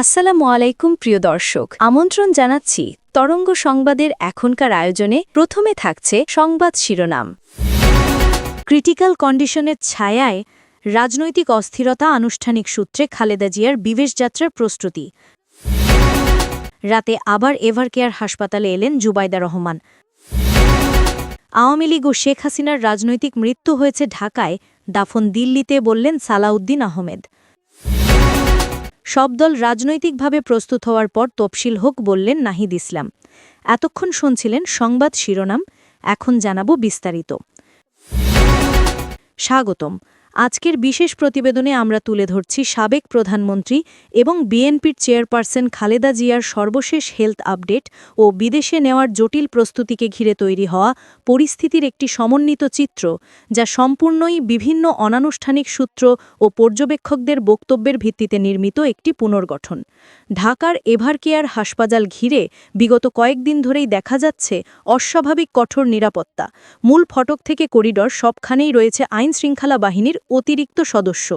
আসসালামু আলাইকুম, প্রিয় দর্শক। আমন্ত্রণ জানাচ্ছি তরঙ্গ সংবাদের এখনকার আয়োজনে। প্রথমে থাকছে সংবাদ শিরোনাম। ক্রিটিক্যাল কন্ডিশনের ছায়ায় রাজনৈতিক অস্থিরতা আনুষ্ঠানিক সূত্রে খালেদা জিয়ার বিবেশ যাত্রার প্রস্তুতি। রাতে আবার এভারকেয়ার হাসপাতালে এলেন জুবাইদা রহমান। আওয়ামী লীগ ও শেখ হাসিনার রাজনৈতিক মৃত্যু হয়েছে ঢাকায়, দাফন দিল্লিতে বললেন সালাউদ্দিন আহমেদ। সব দল রাজনৈতিকভাবে প্রস্তুত হওয়ার পর তফসিল হোক বললেন নাহিদ ইসলাম। এতক্ষণ শুনছিলেন সংবাদ শিরোনাম, এখন জানাব বিস্তারিত। স্বাগতম। আজকের বিশেষ প্রতিবেদনে আমরা তুলে ধরছি সাবেক প্রধানমন্ত্রী এবং বিএনপির চেয়ারপারসন খালেদা জিয়ার সর্বশেষ হেলথ আপডেট ও বিদেশে নেওয়ার জটিল প্রস্তুতিকে ঘিরে তৈরি হওয়া পরিস্থিতির একটি সমন্বিত চিত্র, যা সম্পূর্ণই বিভিন্ন অনানুষ্ঠানিক সূত্র ও পর্যবেক্ষকদের বক্তব্যের ভিত্তিতে নির্মিত একটি পুনর্গঠন। ঢাকার এভারকেয়ার হাসপাতাল ঘিরে বিগত কয়েকদিন ধরেই দেখা যাচ্ছে অস্বাভাবিক কঠোর নিরাপত্তা। মূল ফটক থেকে করিডর সবখানেই রয়েছে আইন শৃঙ্খলা বাহিনীর অতিরিক্ত সদস্য।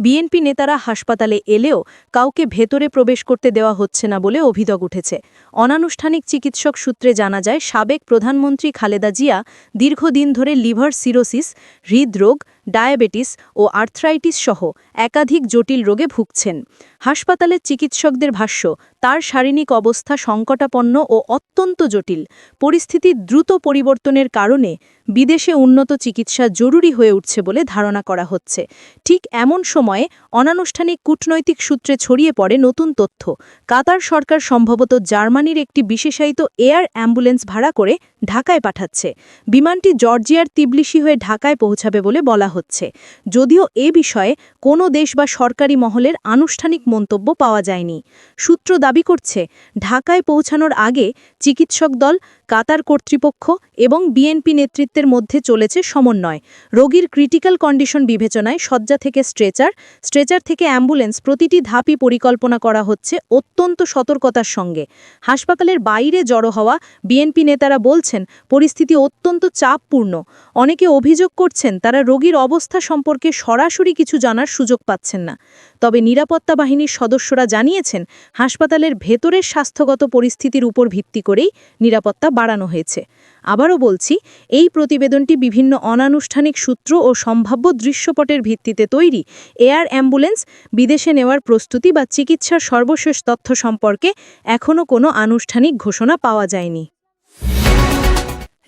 বিএনপি নেতারা হাসপাতালে এলেও কাউকে ভেতরে প্রবেশ করতে দেওয়া হচ্ছে না বলে অভিযোগ উঠেছে। অনানুষ্ঠানিক চিকিৎসক সূত্রে জানা যায়, সাবেক প্রধানমন্ত্রী খালেদা জিয়া দীর্ঘদিন ধরে লিভার সিরোসিস, হৃদরোগ ডায়াবেটিস ও আর্থ্রাইটিস সহ একাধিক জটিল রোগে ভুগছেন। হাসপাতালের চিকিৎসকদের ভাষ্য, তার শারীরিক অবস্থা সংকটাপন্ন ও অত্যন্ত জটিল। পরিস্থিতি দ্রুত পরিবর্তনের কারণে বিদেশে উন্নত চিকিৎসা জরুরি হয়ে উঠছে বলে ধারণা করা হচ্ছে। ঠিক এমন সময়ে অনানুষ্ঠানিক কূটনৈতিক সূত্রে ছড়িয়ে পড়ে নতুন তথ্য। কাতার সরকার সম্ভবত জার্মানির একটি বিশেষায়িত এয়ার অ্যাম্বুলেন্স ভাড়া করে ঢাকায় পাঠাচ্ছে। বিমানটি জর্জিয়ার তিবলিসি হয়ে ঢাকায় পৌঁছাবে বলে বলা হচ্ছে। যদিও এ বিষয়ে কোনো দেশ বা সরকারি মহলের আনুষ্ঠানিক মন্তব্য পাওয়া যায়নি। সূত্র দাবি করছে, ঢাকায় পৌঁছানোর আগে চিকিৎসক দল কাতার কর্তৃপক্ষ এবং বিএনপি নেতৃত্বের মধ্যে চলেছে সমন্বয়। রোগীর ক্রিটিক্যাল কন্ডিশন বিবেচনায় শয্যা থেকে স্ট্রেচার স্ট্রেচার থেকে অ্যাম্বুলেন্স প্রতিটি ধাপই পরিকল্পনা করা হচ্ছে অত্যন্ত সতর্কতার সঙ্গে। হাসপাতালের বাইরে জড়ো হওয়া বিএনপি নেতারা বলছেন, পরিস্থিতি অত্যন্ত চাপপূর্ণ। অনেকে অভিযোগ করছেন, তারা রোগীর অবস্থা সম্পর্কে সরাসরি কিছু জানার সুযোগ পাচ্ছেন না। তবে নিরাপত্তা বাহিনীর সদস্যরা জানিয়েছেন, হাসপাতালের ভেতরের স্বাস্থ্যগত পরিস্থিতির উপর ভিত্তি করেই নিরাপত্তা বাড়ানো হয়েছে। আবারও বলছি, এই প্রতিবেদনটি বিভিন্ন অনানুষ্ঠানিক সূত্র ও সম্ভাব্য দৃশ্যপটের ভিত্তিতে তৈরি। এয়ার অ্যাম্বুলেন্স, বিদেশে নেওয়ার প্রস্তুতি বা চিকিৎসার সর্বশেষ তথ্য সম্পর্কে এখনও কোনো আনুষ্ঠানিক ঘোষণা পাওয়া যায়নি।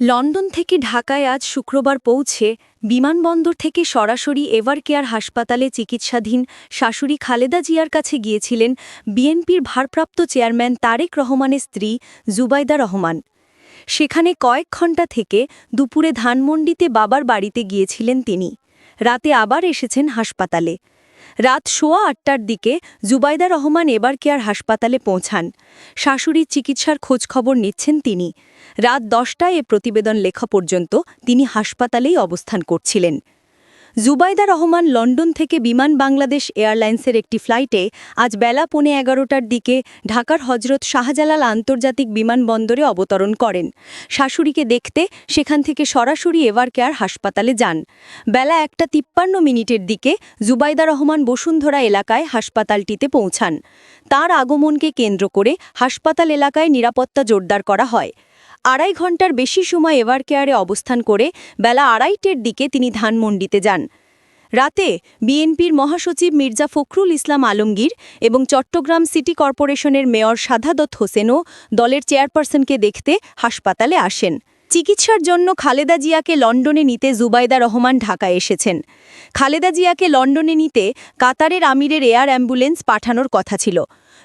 লন্ডন থেকে ঢাকায় আজ শুক্রবার পৌঁছে বিমানবন্দর থেকে সরাসরি এভারকেয়ার হাসপাতালে চিকিৎসাধীন শাশুড়ি খালেদা জিয়ার কাছে গিয়েছিলেন বিএনপির ভারপ্রাপ্ত চেয়ারম্যান তারেক রহমানের স্ত্রী জুবাইদা রহমান। সেখানে কয়েক ঘণ্টা থেকে দুপুরে ধানমন্ডিতে বাবার বাড়িতে গিয়েছিলেন তিনি। রাতে আবার এসেছেন হাসপাতালে। রাত সোয়া আটটার দিকে জুবাইদা রহমান এবার কেয়ার হাসপাতালে পৌঁছান। শাশুড়ির চিকিৎসার খোঁজখবর নিচ্ছেন তিনি। রাত দশটায় এ প্রতিবেদন লেখা পর্যন্ত তিনি হাসপাতালেই অবস্থান করছিলেন। জুবাইদা রহমান লন্ডন থেকে বিমান বাংলাদেশ এয়ারলাইন্সের একটি ফ্লাইটে আজ বেলা পৌনে এগারোটার দিকে ঢাকার হজরত শাহজালাল আন্তর্জাতিক বিমানবন্দরে অবতরণ করেন। শাশুড়িকে দেখতে সেখান থেকে সরাসরি এভার কেয়ার হাসপাতালে যান। বেলা একটা তিপ্পান্ন মিনিটের দিকে জুবাইদা রহমান বসুন্ধরা এলাকায় হাসপাতালটিতে পৌঁছান। তার আগমনকে কেন্দ্র করে হাসপাতাল এলাকায় নিরাপত্তা জোরদার করা হয়। আড়াই ঘণ্টার বেশি সময় এভার কেয়ারে অবস্থান করে বেলা আড়াইটের দিকে তিনি ধানমন্ডিতে যান। রাতে বিএনপির মহাসচিব মির্জা ফখরুল ইসলাম আলমগীর এবং চট্টগ্রাম সিটি কর্পোরেশনের মেয়র সাধাদত হোসেনও দলের চেয়ারপারসনকে দেখতে হাসপাতালে আসেন। চিকিৎসার জন্য খালেদা জিয়াকে লন্ডনে নিতে জুবাইদা রহমান ঢাকায় এসেছেন। খালেদা জিয়াকে লন্ডনে নিতে কাতারের আমিরের এয়ার অ্যাম্বুলেন্স পাঠানোর কথা ছিল।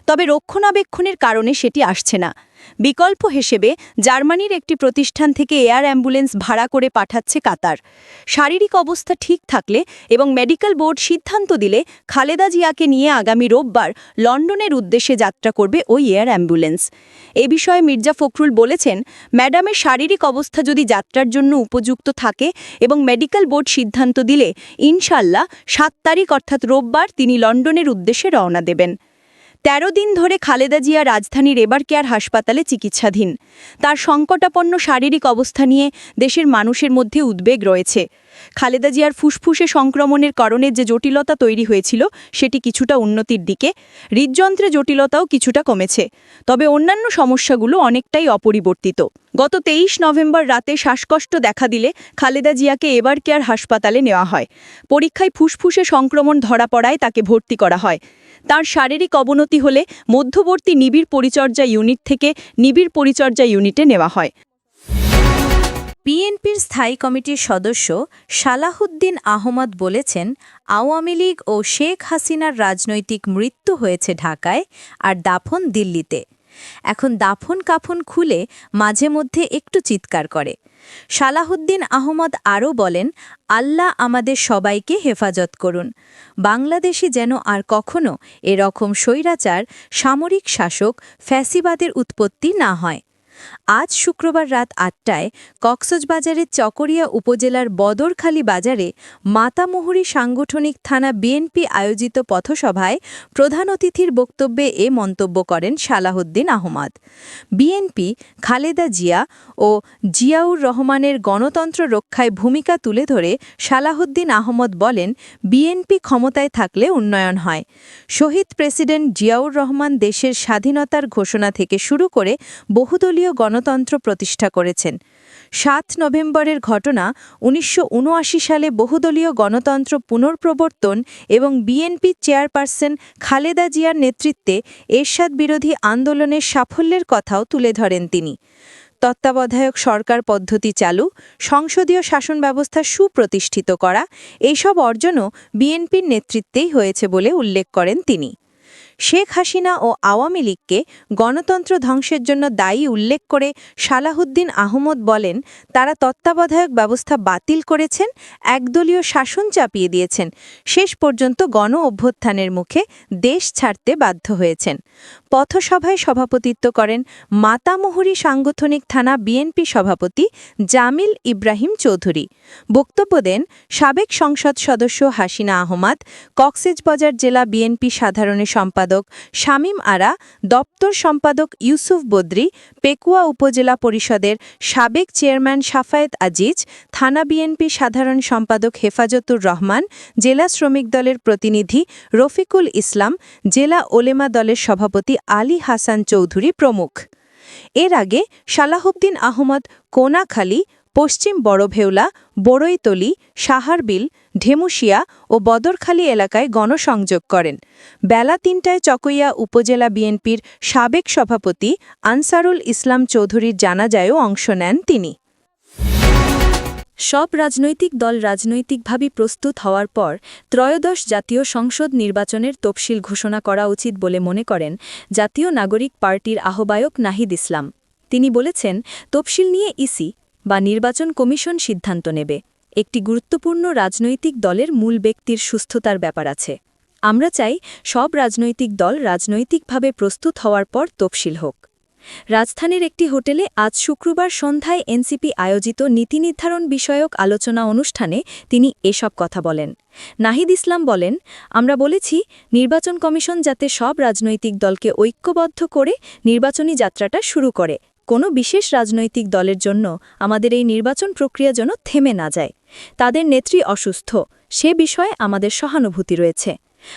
তবে রক্ষণাবেক্ষণের কারণে সেটি আসছে না। বিকল্প হিসেবে জার্মানির একটি প্রতিষ্ঠান থেকে এয়ার অ্যাম্বুলেন্স ভাড়া করে পাঠাচ্ছে কাতার। শারীরিক অবস্থা ঠিক থাকলে এবং মেডিকেল বোর্ড সিদ্ধান্ত দিলে খালেদা জিয়াকে নিয়ে আগামী রোববার লন্ডনের উদ্দেশ্যে যাত্রা করবে ওই এয়ার অ্যাম্বুলেন্স। এ বিষয়ে মির্জা ফখরুল বলেছেন, ম্যাডামের শারীরিক অবস্থা যদি যাত্রার জন্য উপযুক্ত থাকে এবং মেডিকেল বোর্ড সিদ্ধান্ত দিলে ইনশাল্লাহ সাত তারিখ অর্থাৎ রোববার তিনি লন্ডনের উদ্দেশ্যে রওনা দেবেন। তেরো দিন ধরে খালেদা জিয়া রাজধানীর এবার কেয়ার হাসপাতালে চিকিৎসাধীন। তার সংকটাপন্ন শারীরিক অবস্থা নিয়ে দেশের মানুষের মধ্যে উদ্বেগ রয়েছে। খালেদা জিয়ার ফুসফুসে সংক্রমণের কারণে যে জটিলতা তৈরি হয়েছিল, সেটি কিছুটা উন্নতির দিকে। হৃদযন্ত্রে জটিলতাও কিছুটা কমেছে। তবে অন্যান্য সমস্যাগুলো অনেকটাই অপরিবর্তিত। গত তেইশ নভেম্বর রাতে শ্বাসকষ্ট দেখা দিলে খালেদা জিয়াকে এবার কেয়ার হাসপাতালে নেওয়া হয়। পরীক্ষায় ফুসফুসে সংক্রমণ ধরা পড়ায় তাকে ভর্তি করা হয়। তার শারীরিক অবনতি হলে মধ্যবর্তী নিবিড় পরিচর্যা ইউনিট থেকে নিবিড় পরিচর্যা ইউনিটে নেওয়া হয়। বিএনপির স্থায়ী কমিটির সদস্য সালাহুদ্দিন আহমদ বলেছেন, আওয়ামী লীগ ও শেখ হাসিনার রাজনৈতিক মৃত্যু হয়েছে ঢাকায় আর দাফন দিল্লিতে। এখন দাফন কাফন খুলে মাঝে মধ্যে একটু চিৎকার করে। সালাহুদ্দিন আহমদ আরও বলেন, আল্লাহ আমাদের সবাইকে হেফাজত করুন। বাংলাদেশে যেন আর কখনো এরকম স্বৈরাচার, সামরিক শাসক, ফ্যাসিবাদের উৎপত্তি না হয়। আজ শুক্রবার রাত আটটায় কক্সবাজারের চকরিয়া উপজেলার বদরখালী বাজারে মাতামুহুরী সাংগঠনিক থানা বিএনপি আয়োজিত পথসভায় প্রধান অতিথির বক্তব্যে এ মন্তব্য করেন সালাহুদ্দিন আহমদ। বিএনপি, খালেদা জিয়া ও জিয়াউর রহমানের গণতন্ত্র রক্ষায় ভূমিকা তুলে ধরে সালাহুদ্দিন আহমদ বলেন, বিএনপি ক্ষমতায় থাকলে উন্নয়ন হয়। শহীদ প্রেসিডেন্ট জিয়াউর রহমান দেশের স্বাধীনতার ঘোষণা থেকে শুরু করে বহুদলীয় গণতন্ত্র প্রতিষ্ঠা করেছেন। সাত নভেম্বরের ঘটনা উনিশশো উনআশি সালে বহুদলীয় গণতন্ত্র পুনর্প্রবর্তন এবং বিএনপি চেয়ারপারসন খালেদা জিয়ার নেতৃত্বে এরশাদ বিরোধী আন্দোলনের সাফল্যের কথাও তুলে ধরেন তিনি। তত্ত্বাবধায়ক সরকার পদ্ধতি চালু, সংসদীয় শাসন ব্যবস্থা সুপ্রতিষ্ঠিত করা এইসব অর্জনও বিএনপির নেতৃত্বেই হয়েছে বলে উল্লেখ করেন তিনি। শেখ হাসিনা ও আওয়ামী লীগকে গণতন্ত্র ধ্বংসের জন্য দায়ী উল্লেখ করে সালাহুদ্দিন আহমদ বলেন, তারা তত্ত্বাবধায়ক ব্যবস্থা বাতিল করেছেন, একদলীয় শাসন চাপিয়ে দিয়েছেন, শেষ পর্যন্ত গণ অভ্যুত্থানের মুখে দেশ ছাড়তে বাধ্য হয়েছেন। পথসভায় সভাপতিত্ব করেন মাতামুহুরী সাংগঠনিক থানা বিএনপি সভাপতি জামিল ইব্রাহিম চৌধুরী। বক্তব্য দেন সাবেক সংসদ সদস্য হাসিনা আহমদ, কক্সেসবাজার জেলা বিএনপি সাধারণের সম্পাদক শামীম আরা, দপ্তর সম্পাদক ইউসুফ বদ্রি, পেকুয়া উপজেলা পরিষদের সাবেক চেয়ারম্যান সাফায়েত আজিজ, থানা বিএনপি সাধারণ সম্পাদক হেফাজতুর রহমান, জেলা শ্রমিক দলের প্রতিনিধি রফিকুল ইসলাম, জেলা ওলেমা দলের সভাপতি আলী হাসান চৌধুরী প্রমুখ। এর আগে সালাহুদ্দিন আহমদ কোনাখালী পশ্চিম বড়ভেওলা বড়ইতলি সাহারবিল, ঢেমুশিয়া ও বদরখালী এলাকায় গণসংযোগ করেন। বেলা তিনটায় চকইয়া উপজেলা বিএনপির সাবেক সভাপতি আনসারুল ইসলাম চৌধুরীর জানাজায়ও অংশ নেন তিনি। সব রাজনৈতিক দল রাজনৈতিকভাবে প্রস্তুত হওয়ার পর ত্রয়োদশ জাতীয় সংসদ নির্বাচনের তফসিল ঘোষণা করা উচিত বলে মনে করেন জাতীয় নাগরিক পার্টির আহ্বায়ক নাহিদ ইসলাম। তিনি বলেছেন, তফসিল নিয়ে ইসি বা নির্বাচন কমিশন সিদ্ধান্ত নেবে। একটি গুরুত্বপূর্ণ রাজনৈতিক দলের মূল ব্যক্তির সুস্থতার ব্যাপার আছে। আমরা চাই সব রাজনৈতিক দল রাজনৈতিকভাবে প্রস্তুত হওয়ার পর তফসিল হোক। রাজধানীর একটি হোটেলে আজ শুক্রবার সন্ধ্যায় এনসিপি আয়োজিত নীতি নির্ধারণ বিষয়ক আলোচনা অনুষ্ঠানে তিনি এসব কথা বলেন। নাহিদ ইসলাম বলেন, আমরা বলেছি, নির্বাচন কমিশন যাতে সব রাজনৈতিক দলকে ঐক্যবদ্ধ করে নির্বাচনী যাত্রাটা শুরু করে। কোনো বিশেষ রাজনৈতিক দলের জন্য আমাদের এই নির্বাচন প্রক্রিয়া যেন থেমে না যায়। তাদের নেত্রী অসুস্থ। সে বিষয়ে আমাদের সহানুভূতি রয়েছে।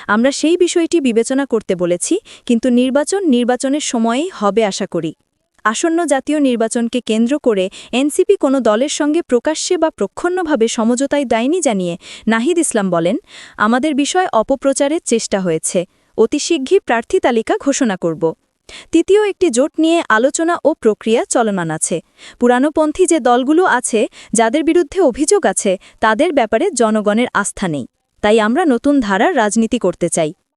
আমরা সেই বিষয়টি বিবেচনা করতে বলেছি, কিন্তু নির্বাচন নির্বাচনের সময়েই হবে আশা করি। আসন্ন জাতীয় নির্বাচনকে কেন্দ্র করে এনসিপি কোনো দলের সঙ্গে প্রকাশ্যে বা প্রক্ষণ্ণভাবে সমঝোতায় দেয়নি জানিয়ে নাহিদ ইসলাম বলেন, আমাদের বিষয় অপপ্রচারের চেষ্টা হয়েছে। অতি শীঘ্রই প্রার্থী তালিকা ঘোষণা করব। তৃতীয় একটি জোট নিয়ে আলোচনা ও প্রক্রিয়া চলমান আছে। পুরানোপন্থী যে দলগুলো আছে, যাদের বিরুদ্ধে অভিযোগ আছে, তাদের ব্যাপারে জনগণের আস্থা নেই। তাই আমরা নতুন ধারার রাজনীতি করতে চাই।